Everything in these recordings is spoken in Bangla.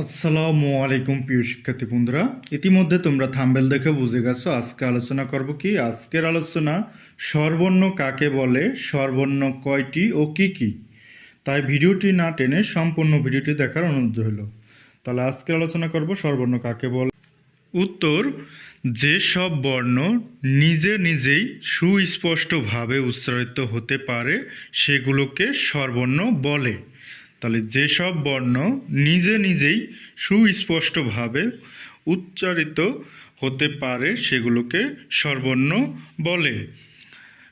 আসসালামু আলাইকুম প্রিয় শিক্ষার্থী বন্ধুরা। ইতিমধ্যে তোমরা থাম্বেল দেখে বুঝে গেছো, আজকে আলোচনা করব কি? আজকের আলোচনা সর্বর্ণ কাকে বলে, সর্বর্ণ কয়টি ও কি কি? তাই ভিডিওটি না টেনে সম্পূর্ণ ভিডিওটি দেখার অনুরোধ হলো তাহলে আজকের আলোচনা করব সর্বর্ণ কাকে বলে। উত্তর, যে সব বর্ণ নিজে নিজেই সুস্পষ্টভাবে উচ্চারিত হতে পারে, সেগুলোকে সর্বর্ণ বলে। তাহলে যেসব বর্ণ নিজে নিজেই সুস্পষ্টভাবে উচ্চারিত হতে পারে, সেগুলোকে স্বরবর্ণ বলে।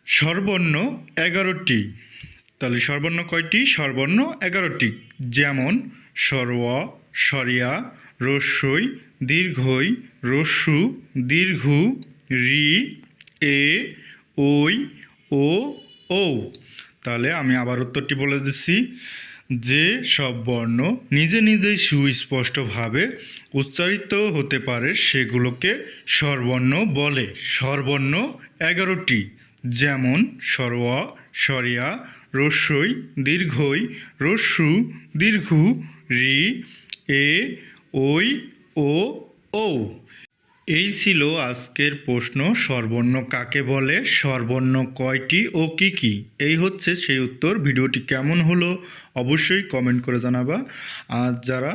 স্বরবর্ণ এগারোটি। তাহলে স্বরবর্ণ কয়টি? স্বরবর্ণ এগারোটি। যেমন সরওয়া সরিয়া, রস্যই, দীর্ঘই, রস্যু, দীর্ঘু, রি, এ ওই ও ও তাহলে আমি আবার উত্তরটি বলে দিচ্ছি। যে সব বর্ণ নিজে নিজেই সুস্পষ্টভাবে উচ্চারিত হতে পারে, সেগুলোকে স্বরবর্ণ বলে। স্বরবর্ণ এগারোটি, যেমন সরোয়া, সরিয়া, রস্যই, দীর্ঘই, রস্যু, দীর্ঘু, রি, এ ওই ও ও এই ছিল আজকের প্রশ্ন, সর্বর্ণ কাকে বলে, সর্বর্ণ কয়টি ও কি কি? এই হচ্ছে সেই উত্তর, ভিডিওটি কেমন হলো অবশ্যই কমেন্ট করে জানাবা। আর যারা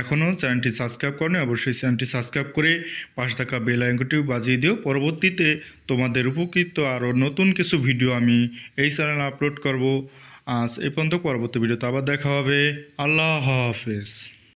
এখনও চ্যানেলটি সাবস্ক্রাইব করেনি, অবশ্যই চ্যানেলটি সাবস্ক্রাইব করে পাশে থাকা বেল আইকনটি বাজিয়ে দিও। পরবর্তীতে তোমাদের উপকৃত আরও নতুন কিছু ভিডিও আমি এই চ্যানেলে আপলোড করব। আজ এই পর্যন্ত পরবর্তী ভিডিওতে আবার দেখা হবে। আল্লাহ হাফেজ।